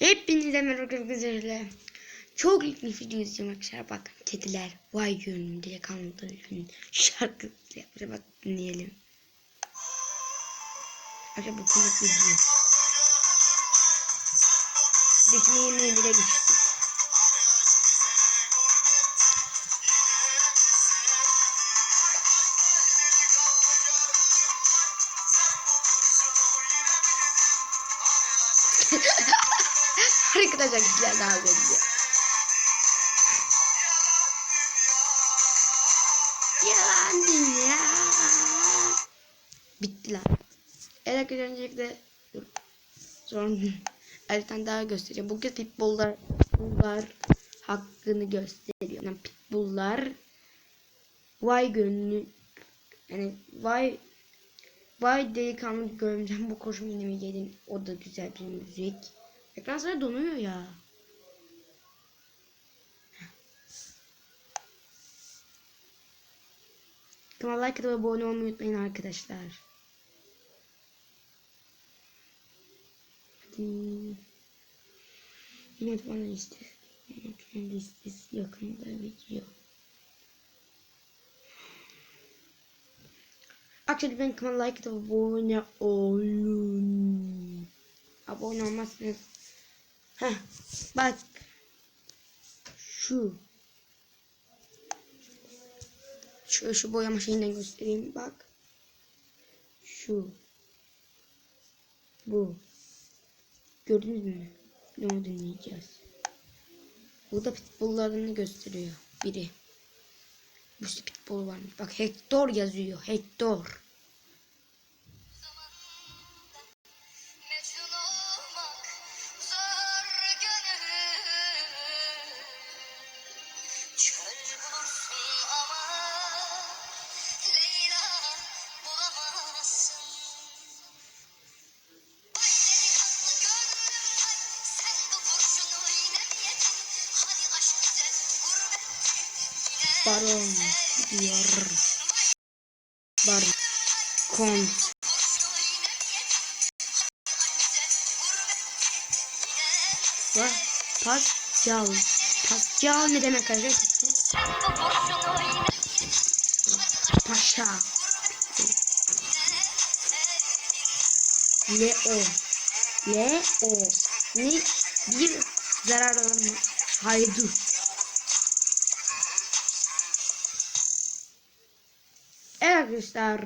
Hepinize merhaba arkadaşlar. Çok ilginç video izleyeceğim arkadaşlar. Bak kediler vay gün diye gün şarkı yapıyor. Bak dinleyelim. Arkadaşlar bu komik video. Dikme yemeğe bile geçtik. Arkadaşlar güzel daha güzel. Yalan dünya. Bitti lan. Evet öncelikle. Sonra tane daha göstereceğim. Bugün pitbulllar pitbulllar hakkını gösteriyor. Yani pitbulllar vay gönlü yani vay vay delikanlı görümcem bu koşum yine mi o da güzel bir müzik. Ekran sana donuyor ya. Kanala like atıp abone olmayı unutmayın arkadaşlar. Hadi. Yine bana listesi. Yine listesi yakında video. Akşam ben kanala like atıp abone olun. Abone olmazsınız. Heh, bak. Şu. Şu, şu boyama şeyinden göstereyim. Bak. Şu. Bu. Gördünüz mü? Ne onu dinleyeceğiz. Burada pitbulllarını gösteriyor. Biri. İşte pitbull varmış. Bak Hector yazıyor. Hector. Baron diyor. Baron. Kont. gurbet yine Var. Pascal. Pascal ne demek arkadaşlar? Paşa. Leo. Leo. Ne? Bir zarar alan haydut. Evet arkadaşlar.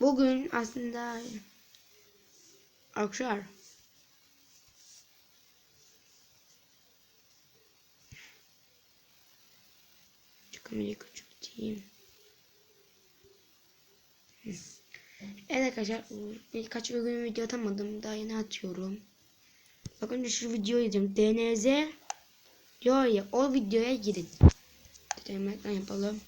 Bugün aslında arkadaşlar kamerayı küçülteyim. Evet arkadaşlar birkaç gün video atamadım. Daha yeni atıyorum. Bak önce şu videoyu izliyorum. DNZ Yo ya o videoya girin. Denemekten yapalım.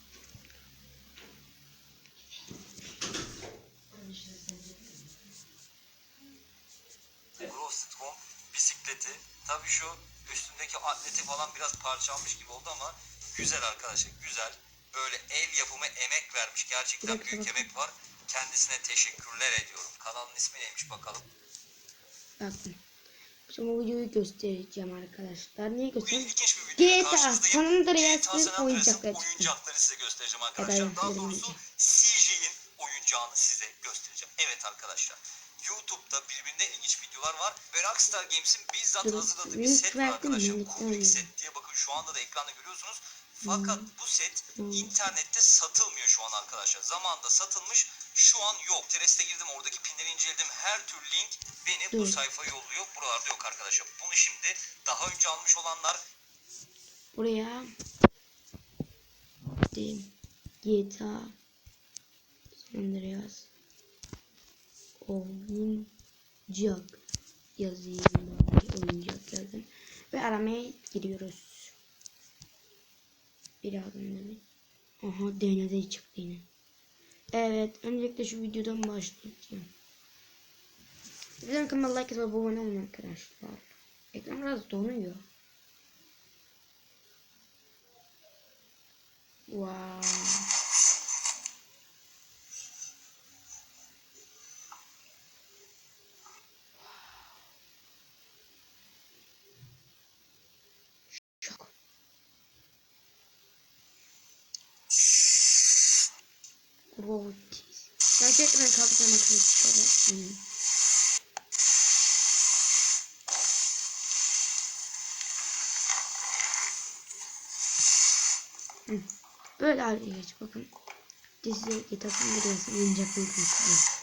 Grosset Home bisikleti. Tabii şu üstündeki atleti falan biraz parçalanmış gibi oldu ama güzel arkadaşlar güzel. Böyle el yapımı emek vermiş. Gerçekten büyük emek var. Kendisine teşekkürler ediyorum. Kanalın ismi neymiş bakalım. Bakın. Şimdi bu videoyu göstereceğim arkadaşlar. Neyi Bugün GTA. San Andreas'ın oyuncakları oyuncakları size göstereceğim arkadaşlar. evet, Daha doğrusu. CJ'in oyuncağını size göstereceğim. Evet arkadaşlar. YouTube'da birbirinden ilginç videolar var. Ve Rockstar Games'in bizzat hazırladığı bir set var arkadaşlar. Verdim. set diye bakın şu anda da ekranda görüyorsunuz. Fakat bu set internette satılmıyor şu an arkadaşlar. Zamanında satılmış şu an yok. Teres'te girdim oradaki pinleri inceledim. Her tür link beni bu Dur. sayfaya yolluyor. Buralarda yok arkadaşlar. Bunu şimdi daha önce almış olanlar Buraya diyeyim GTA San Andreas oyuncak yazayım bari oyuncak yazdım ve aramaya giriyoruz. Birazdan da bir Aha DND çıktı yine. Evet öncelikle şu videodan başlayacağım. Lütfen kanalıma like ve abone olun arkadaşlar. Ekran biraz donuyor. Wow. Şok. Wow. Gerçekten kaptan makinesi. Hmm. Mm. Böyle ayrı geç bakın. Dizi kitabın biliyorsun oyuncakları konuşuyor.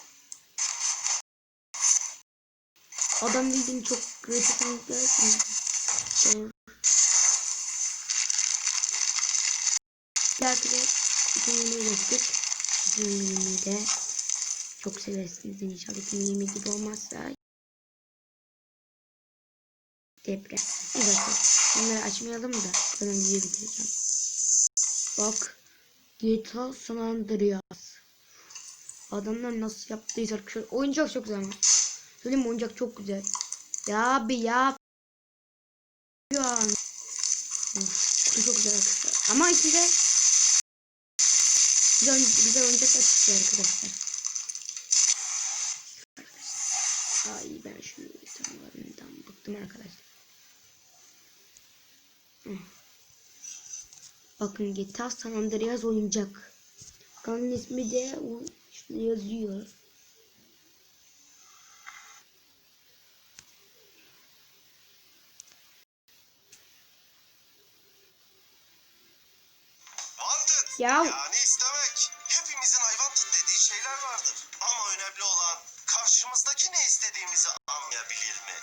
Adam bildiğin çok kritik oyuncaklar Doğru. Belki de 2020'ye geçtik. 2020'de çok seversiniz inşallah 2020 gibi olmazsa deprem. Dakika. Bunları açmayalım da ben önce bitireceğim. Bak. GTA San Andreas. Adamlar nasıl yaptıysa arkadaşlar. Oyuncak çok güzel ama. Söyleyeyim mi oyuncak çok güzel. Ya abi ya. Ya. Çok güzel arkadaşlar. Ama içinde güzel, güzel oyuncaklar çıkıyor arkadaşlar. Ay ben şu insanlarından bıktım arkadaşlar. Bakın GTA San Andreas oyuncak. Kanalın ismi de o işte yazıyor. Wanted. Ya Yani istemek. Hepimizin hayvan dediği şeyler vardır. Ama önemli olan karşımızdaki ne istediğimizi anlayabilir mi?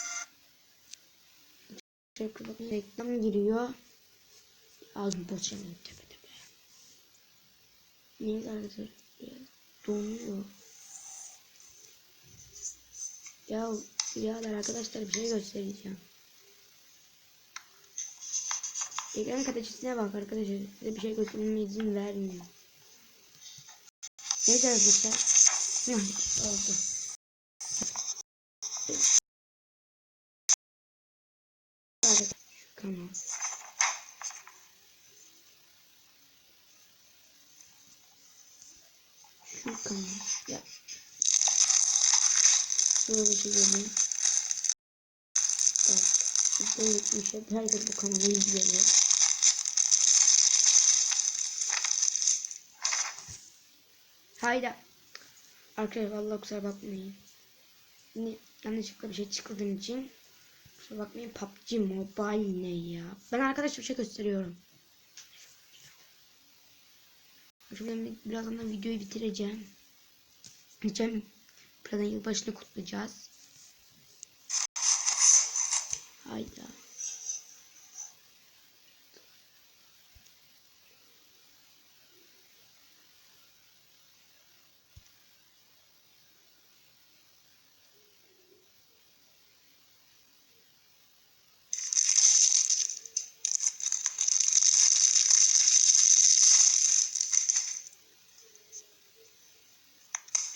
Reklam giriyor. Ağzım boşanıyor tepe tepe. Neyse arkadaşlar. Donuyor. Ya birader arkadaşlar bir şey göstereceğim. Ekran kalitesine bak arkadaşlar. Size bir şey göstermeme izin vermiyor. Neyse arkadaşlar. Oldu. Şu kanal. Şu kanal. Ya. Şöyle çizelim. Bak. Bu gitmiş. Herkes bu kanalı izliyor. Hayda. Arkadaşlar vallahi kusura bakmayın. Yine yanlışlıkla bir şey çıkardığım için kusura bakmayın PUBG Mobile ne ya? Ben arkadaşlar bir şey gösteriyorum. Şimdi birazdan da videoyu bitireceğim. Geçen birazdan yılbaşını kutlayacağız. Hayda.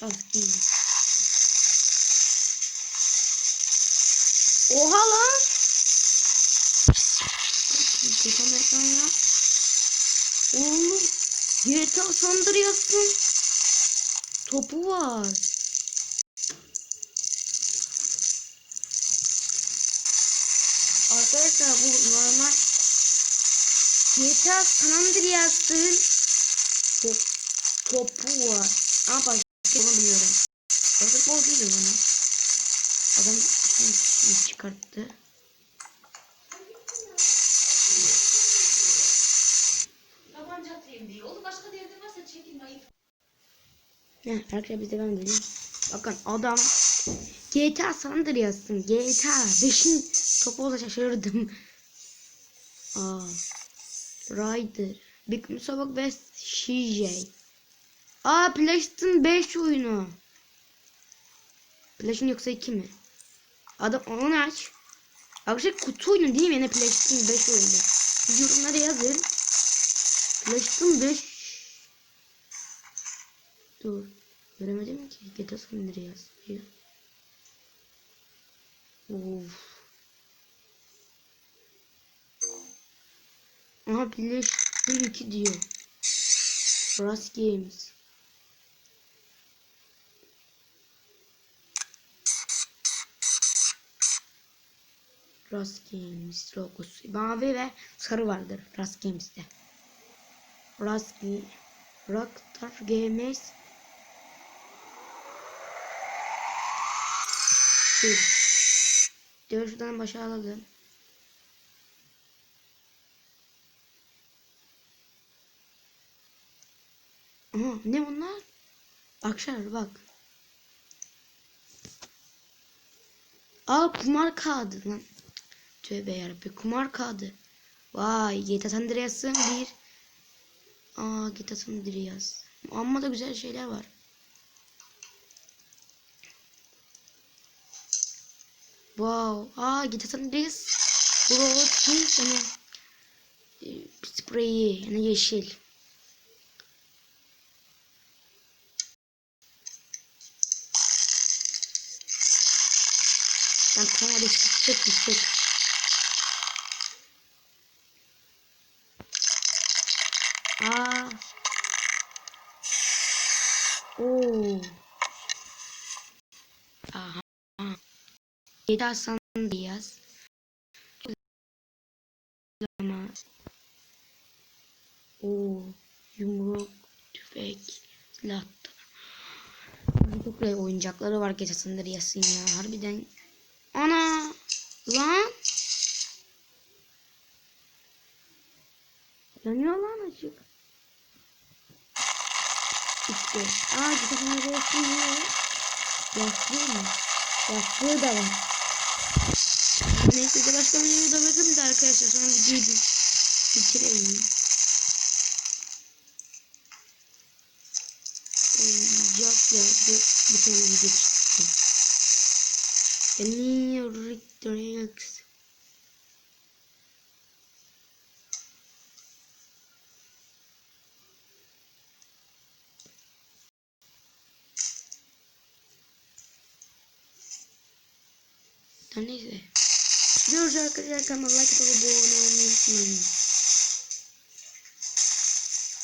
Biraz giyeyim. Oha lan. Amerikan ya. Oğlum. GTA sandırıyorsun. Topu var. Arkadaşlar bu normal GTA San Andreas'ın top, topu var. Ama başka onu bilmiyorum. Basketbol değil lan. o. Adam çıkarttı. Ne arkadaşlar biz devam edelim. Bakın adam GTA San Andreas'ın GTA 5'in topu olsa şaşırdım. Aa. Rider. Big Musobak ve CJ. Aa PlayStation 5 oyunu. PlayStation yoksa 2 mi? Adam onu aç. Arkadaşlar kutu oyunu değil mi? Yine PlayStation 5 oyunu. Yorumlara yazın. PlayStation 5 Dur. Göremedim ki. GTA San Andreas diyor. Of. Aha PlayStation 2 diyor. Rust Games. Rast Games logosu. Mavi ve sarı vardır Rast Games'te. Rast Rockstar Games Dur. Dur şuradan başa alalım. Aha, ne bunlar? Akşar bak. Aa kumar kağıdı lan. Tövbe yarabbim kumar kağıdı. Vay GTA San Andreas'ın bir. Aa GTA San Andreas. Amma da güzel şeyler var. Wow. Aa GTA San Andreas. Brawl yani e, spreyi yani yeşil. Ben tamam hadi sıktık sıktık. Aa. Oo. Aha. GTA San Andreas. Ama. Oo. Yumruk, tüfek, silah. Çok oyuncakları var GTA San Andreas'ın ya. Harbiden. Ana. Lan. Yanıyor lan açık. İşte. Aa GTA San Andreas'ın ne? Yastığı mı? Yastığı da var. Neyse de başka bir videoda bakın da arkadaşlar sonra videoyu bi- bitirelim. Oyuncak ya bir tane video çıktı. Daniel Rick Neyse. Görüşürüz arkadaşlar. Kanalıma like abone olmayı unutmayın.